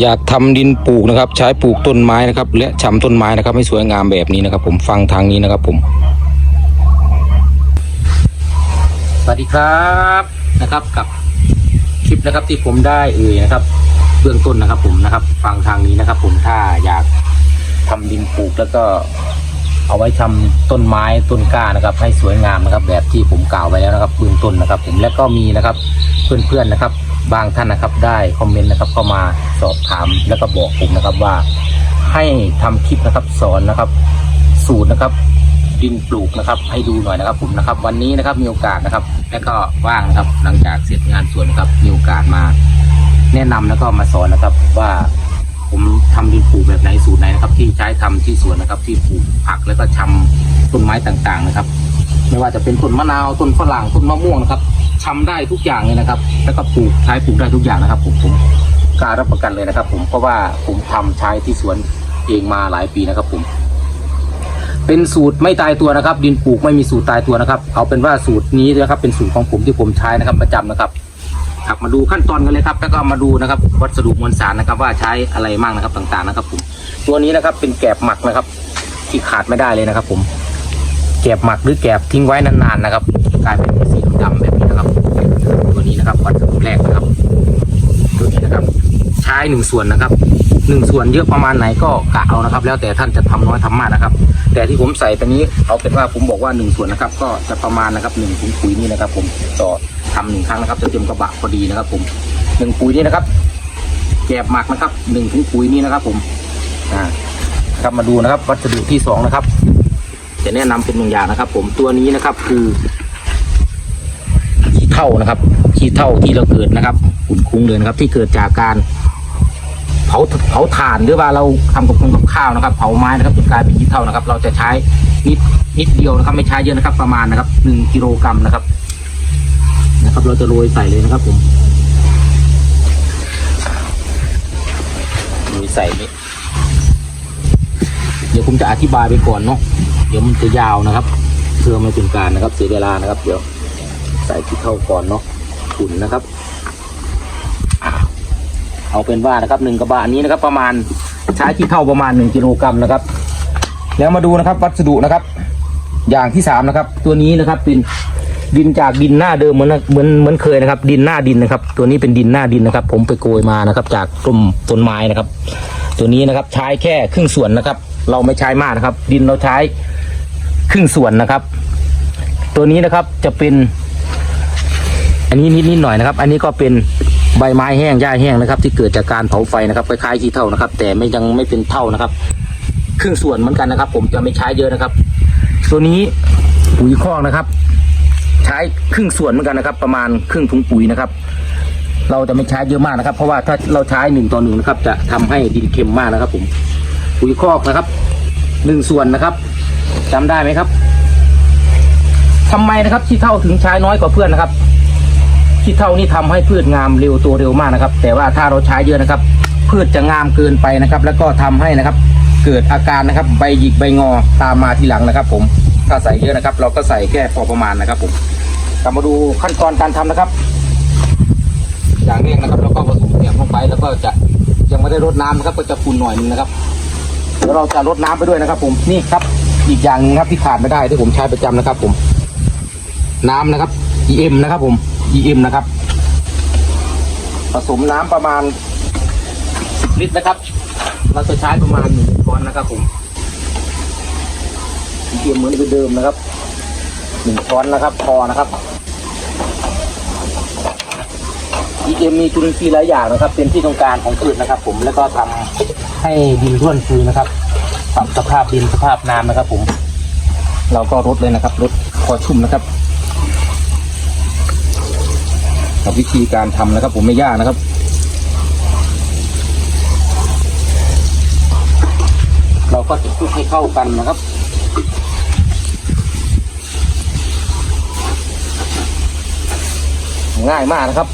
อยากทำดินปลูกนะครับ ใช้ปลูกต้นไม้นะครับ และชำต้นไม้นะครับให้สวยงามแบบนี้นะครับ ผมฟังทางนี้นะครับ ผม สวัสดีครับนะครับกับคลิปนะครับที่ผมได้เอ่ยนะครับ เบื้องต้นนะครับ ผมนะครับ ฟังทางนี้นะครับ ผมถ้าอยากทำดินปลูกแล้วก็ เอาไว้ทำต้นไม้ต้นกล้านะครับ ให้สวยงามนะครับ แบบที่ผมกล่าวไว้แล้วนะครับเบื้องต้นนะครับ ผมและก็มีนะครับ เพื่อนๆนะครับ บางท่านนะครับได้คอมเมนต์นะครับเข้ามาสอบถามแล้วก็บอกผมนะครับว่า ให้ทำคลิปนะครับสอนนะครับ สูตรนะครับ ดินปลูกนะครับ ให้ดูหน่อยนะครับผมนะครับ วันนี้นะครับมีโอกาสนะครับ และก็ว่างนะครับหลังจากเสร็จงานสวนนะครับมีโอกาสมา แนะนำแล้วก็มาสอนนะครับว่าผมทำดินปลูกแบบไหนสูตรไหนนะครับ ที่ใช้ทำที่สวนนะครับ ที่ปลูกผักแล้วก็ชำต้นไม้ต่างๆนะครับ ไม่ว่าจะเป็นต้นมะนาวต้นฝรั่งต้นมะม่วงนะครับชำได้ทุกอย่างเลยนะครับ แล้วก็ปลูกใช้ปลูกได้ทุกอย่างนะครับ ผมผมกล้ารับประกันเลยนะครับ ผมเพราะว่าผมทำใช้ที่สวนเองมาหลายปีนะครับ ผม เป็นสูตรไม่ตายตัวนะครับ ดินปลูกไม่มีสูตรตายตัวนะครับ เอาเป็นว่าสูตรนี้นะครับ เป็นสูตรของผมที่ผมใช้นะครับ ประจำนะครับครับมาดูขั้นตอนกันเลยครับ แล้วก็มาดูนะครับ วัสดุมวลสารนะครับ ว่าใช้อะไรบ้างนะครับต่างๆนะครับ ผม ตัวนี้นะครับเป็นแกบหมักนะครับ ที่ขาดไม่ได้เลยนะครับ ผม แกบหมักหรือแกบทิ้งไว้นานๆนะครับกลายเป็นสีดำแบบนี้นะครับ ตัวนี้นะครับวัสดุแรกนะครับ ตัวนี้นะครับ ใช้หนึ่งส่วนนะครับหนึ่งส่วนเยอะประมาณไหนก็กะเอานะครับ แล้วแต่ท่านจะทำน้อยทำมากนะครับ แต่ที่ผมใส่ไปนี้เอาเป็นว่าผมบอกว่าหนึ่งส่วนนะครับ ก็จะประมาณนะครับหนึ่งถุงปุ๋ยนี่นะครับ ผมต่อทำหนึ่งครั้งนะครับจะเต็มกระบะพอดีนะครับ ผมหนึ่งปุ๋ยนี่นะครับแกบหมักนะครับหนึ่งถุงปุ๋ยนี่นะครับ ผมอ่าครับมาดูนะครับ วัสดุที่สองนะครับ จะแนะนำเป็นหนึ่งอย่างนะครับ ผมตัวนี้นะครับคือขี้เท่านะครับขี้เท่าที่เราเกิดนะครับขุ่นคุ้งเลยนะครับ ที่เกิดจากการเผาเผาถ่านหรือว่าเราทำกับคงกับข้าวนะครับ เผาไม้นะครับจนกลายเป็นขี้เท่านะครับ เราจะใช้นิดนิดเดียวนะครับ ไม่ใช้เยอะนะครับ ประมาณนะครับหนึ่งกิโลกรัมนะครับ นะครับ เราจะโรยใส่เลยนะครับ ผมโรยใส่นี้เดี๋ยวผมจะอธิบายไปก่อนเนาะ เดี๋ยวมันจะยาวนะครับ เพื่อไม่เป็นการนะครับเสียเวลานะครับ เดี๋ยวใส่ขี้เท่าก่อนเนาะขุนนะครับ เอาเป็นว่านะครับหนึ่งกระบะนี้นะครับ ประมาณใช้ขี้เท่าประมาณหนึ่งกิโลกรัมนะครับ แล้วมาดูนะครับ วัสดุนะครับ อย่างที่สามนะครับ ตัวนี้นะครับเป็นดินจากดินหน้าเดิมเหมือนเหมือนเหมือนเคยนะครับ ดินหน้าดินนะครับ ตัวนี้เป็นดินหน้าดินนะครับ ผมไปโกยมานะครับ จากกลุ่มต้นไม้นะครับ ตัวนี้นะครับใช้แค่ครึ่งส่วนนะครับ เราไม่ใช้มากนะครับ ดินเราใช้ครึ่งส่วนนะครับ ตัวนี้นะครับจะเป็น อันนี้นิดนิดหน่อยนะครับ อันนี้ก็เป็นใบไม้แห้งหญ้าแห้งนะครับ ที่เกิดจากการเผาไฟนะครับคล้ายๆขี้เท่านะครับ แต่ไม่ยังไม่เป็นเท่านะครับ ครึ่งส่วนเหมือนกันนะครับ ผมจะไม่ใช้เยอะนะครับ ตัวนี้ปุ๋ยคอกนะครับ ใช้ครึ่งส่วนเหมือนกันนะครับ ประมาณครึ่งถุงปุ๋ยนะครับเราจะไม่ใช้เยอะมากนะครับ เพราะว่าถ้าเราใช้หนึ่งต่อหนึ่งนะครับ จะทำให้ดินเค็มมากนะครับผม ปุ๋ยคอกนะครับหนึ่งส่วนนะครับจำได้ไหมครับทำไมนะครับขี้เท่าถึงใช้น้อยกว่าเพื่อนนะครับขี้เท่านี่ทำให้พืชงามเร็วตัวเร็วมากนะครับ แต่ว่าถ้าเราใช้เยอะนะครับ พืชจะงามเกินไปนะครับ แล้วก็ทำให้นะครับ เกิดอาการนะครับ ใบหยิกใบงอตามมาทีหลังนะครับ ผมถ้าใส่เยอะนะครับ เราก็ใส่แค่พอประมาณนะครับผมกลับมาดูขั้นตอนการทำนะครับ อย่างแรกนะครับ เราก็ผสมเนี่ยลงไปแล้วก็จะยังไม่ได้รดน้ำนะครับ ก็จะฝุ่นหน่อยนึงนะครับ เดี๋ยวเราจะรดน้ำไปด้วยนะครับ ผมนี่ครับ อีกอย่างหนึงครับที่ขาดไม่ได้ที่ผมใช้ประจำนะครับ ผม น้ำนะครับ EM นะครับ ผม EM นะครับ ผสมน้ำประมาณ10ลิตรนะครับ เราจะใช้ประมาณหนึ่งช้อนนะครับ ผม EM เหมือนเดิมนะครับหนึ่งช้อนนะครับ พอนะครับ EM มีจุลินทรีย์หลายอย่างนะครับ เป็นที่ต้องการของพืชนะครับ ผมแล้วก็ทำ ให้ดินร่วนซุยนะครับปรับสภาพดินสภาพน้ำนะครับ ผม เราก็รดเลยนะครับรดพอชุ่มนะครับ กับวิธีการทำนะครับ ผมไม่ยากนะครับ เราก็จะคลุกให้เข้ากันนะครับง่ายมากนะครับ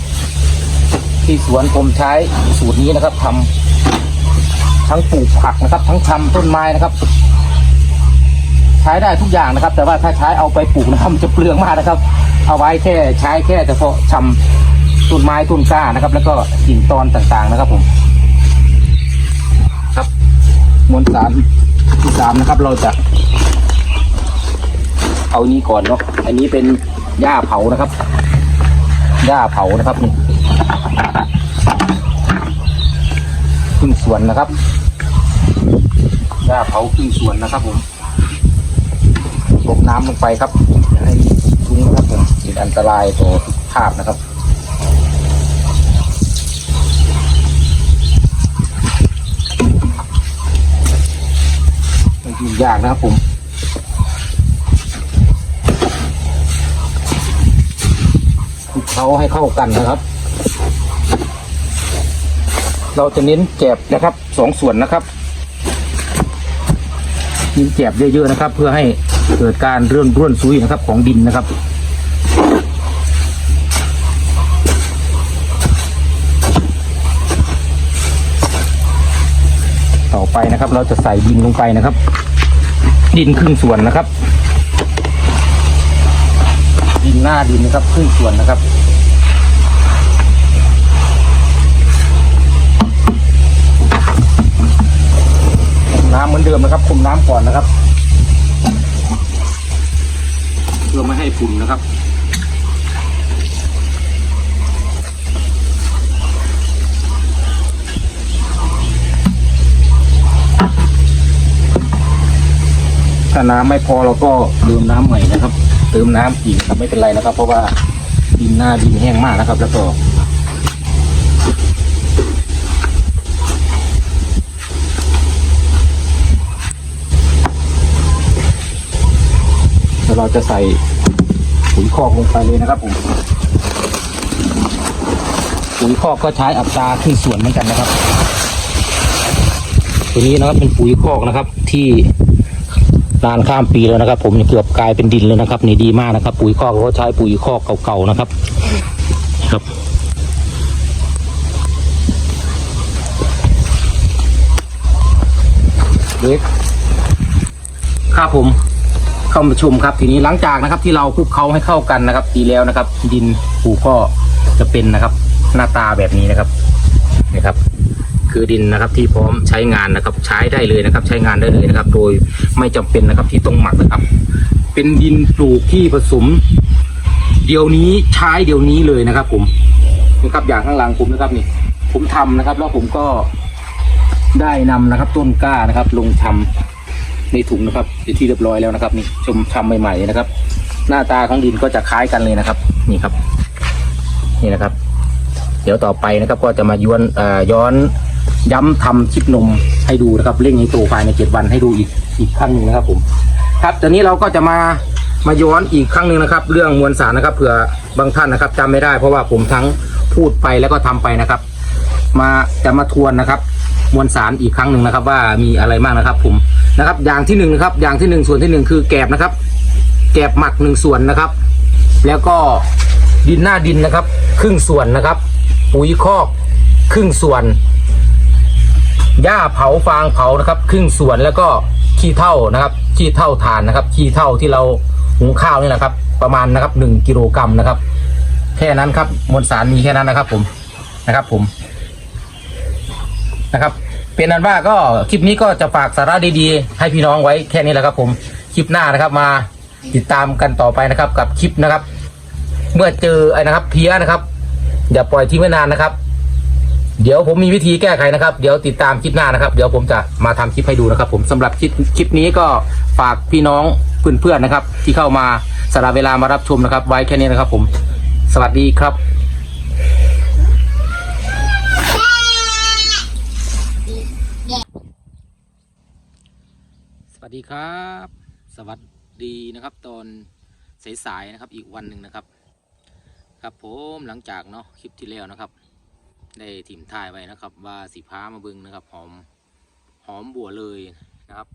ที่สวนผมใช้สูตรนี้นะครับทำ ทั้งปลูกผักนะครับ ทั้งทำต้นไม้นะครับ ใช้ได้ทุกอย่างนะครับ แต่ว่าถ้าใช้เอาไปปลูกนะครับมันจะเปลืองมากนะครับ เอาไว้แค่ใช้แค่เฉพาะทำต้นไม้ต้นกล้านะครับ แล้วก็กิ่งตอนต่างๆนะครับผม ครับมวลสารที่สามนะครับ เราจะ เอานี้ก่อนเนาะอันนี้เป็นหญ้าเผานะครับหญ้าเผานะครับนี่ รึ่งส่วนนะครับหญ้าเผาครึ่งส่วนนะครับผมลบน้ำลงไปครับให้ทิ้งนะครับผมเป็นอันตรายต่อสุขภาพนะครับไม่ยุ่งยากนะครับผมคลุกเคล้าให้เข้ากันนะครับ เราจะเน้นแกบนะครับสองส่วนนะครับเน้นแกบเยอะๆนะครับ เพื่อให้เกิดการเรื่อนร่วนซุยนะครับ ของดินนะครับต่อไปนะครับ เราจะใส่ดินลงไปนะครับ ดินครึ่งส่วนนะครับ ดินหน้าดินนะครับครึ่งส่วนนะครับำเหมือนเดิมนะครับคุมน้ำก่อนนะครับเพื่อไม่ให้ฝุ่นนะครับถ้าน้ำไม่พอเราก็เติมน้ำใหม่นะครับ เติมน้ำอีกครับไม่เป็นไรนะครับ เพราะว่าดินหน้าดินแห้งมากนะครับ แล้วก็ ยวเราจะใส่ปุ๋ยคอกลงไปเลยนะครับผมปุ๋ยคอกก็ใช้อัตราครึ่งส่วนเหมือนกันนะครับ ตัวนี้นะครับเป็นปุ๋ยคอกนะครับ ที่นานข้ามปีแล้วนะครับ ผมเกือบกลายเป็นดินเลยนะครับนี่ดีมากนะครับ ปุ๋ยคอกเขาใช้ปุ๋ยคอกเก่าๆนะครับ ครับเล็กครับผม เข้ามาชมครับ ทีนี้หลังจากนะครับ ที่เราคลุกเคล้าให้เข้ากันนะครับดีแล้วนะครับ ดินปูก็จะเป็นนะครับ หน้าตาแบบนี้นะครับนี่ครับคือดินนะครับที่พร้อมใช้งานนะครับ ใช้ได้เลยนะครับ ใช้งานได้เลยนะครับ โดยไม่จำเป็นนะครับที่ต้องหมักนะครับ เป็นดินปลูกที่ผสม เดี๋ยวนี้ใช้เดี๋ยวนี้เลยนะครับ ผมนะครับอย่างข้างหลังผมนะครับนี่ ผมทำนะครับ แล้วผมก็ได้นำนะครับ ต้นกล้านะครับ ลงทำ ในถุงนะครับเป็นที่เรียบร้อยแล้วนะครับ นี่ชมทำใหม่ๆนะครับ หน้าตาของดินก็จะคล้ายกันเลยนะครับ นี่ครับ นี่นะครับ เดี๋ยวต่อไปนะครับ ก็จะมาย้อนอย้อนย้ำทำคลิปนมให้ดูนะครับเร่งให้โตภายในเจ็ดวันให้ดูอีกอีกครั้งหนึ่งนะครับ ผม ครับตอนนี้เราก็จะมามาย้อนอีกครั้งหนึ่งนะครับ เรื่องมวลสารนะครับเผื่อบางท่านนะครับจำไม่ได้ เพราะว่าผมทั้งพูดไปแล้วก็ทำไปนะครับ มาจะมาทวนนะครับ มวลสารอีกครั้งหนึ่งนะครับ ว่ามีอะไรบ้างนะครับ ผม นะครับ อย่างที่หนึ่งนะครับ อย่างที่หนึ่งส่วนที่หนึ่งคือแกบนะครับ แกบหมักหนึ่งส่วนนะครับ แล้วก็ดินหน้าดินนะครับ ครึ่งส่วนนะครับ ปุ๋ยคอกครึ่งส่วนหญ้าเผาฟางเผานะครับ ครึ่งส่วนแล้วก็ขี้เท่านะครับขี้เท่าฐานนะครับขี้เท่าที่เราหุงข้าวนี่แหละครับ ประมาณนะครับหนึ่งกิโลกรัมนะครับ แค่นั้นครับมวลสารมีแค่นั้นนะครับ ผมนะครับ ผมนะครับ เป็นนั้นว่าก็คลิปนี้ก็จะฝากสาระดีๆ ให้พี่น้องไว้แค่นี้แหละครับ ผมคลิปหน้านะครับมาติดตามกันต่อไปนะครับ กับคลิปนะครับ เมื่อเจอไอ้นะครับเพี้ยนะครับ อย่าปล่อยทิ้งไว้นานนะครับ เดี๋ยวผมมีวิธีแก้ไขนะครับ เดี๋ยวติดตามคลิปหน้านะครับ เดี๋ยวผมจะมาทำคลิปให้ดูนะครับ ผมสำหรับคลิปคลิปนี้ก็ฝากพี่น้องเพื่อนๆนะครับ ที่เข้ามาสละเวลามารับชมนะครับ ไว้แค่นี้นะครับ ผม สวัสดีครับ วัสดีครับ สวัสดีนะครับตอนสายๆนะครับอีกวันหนึ่งนะครับ ครับผมหลังจากเนาะคลิปที่แล้วนะครับ ได้ถิ่มถ่ายไว้นะครับ ว่าสีพ้ามาบึงนะครับหอมหอมบัวเลยนะครับ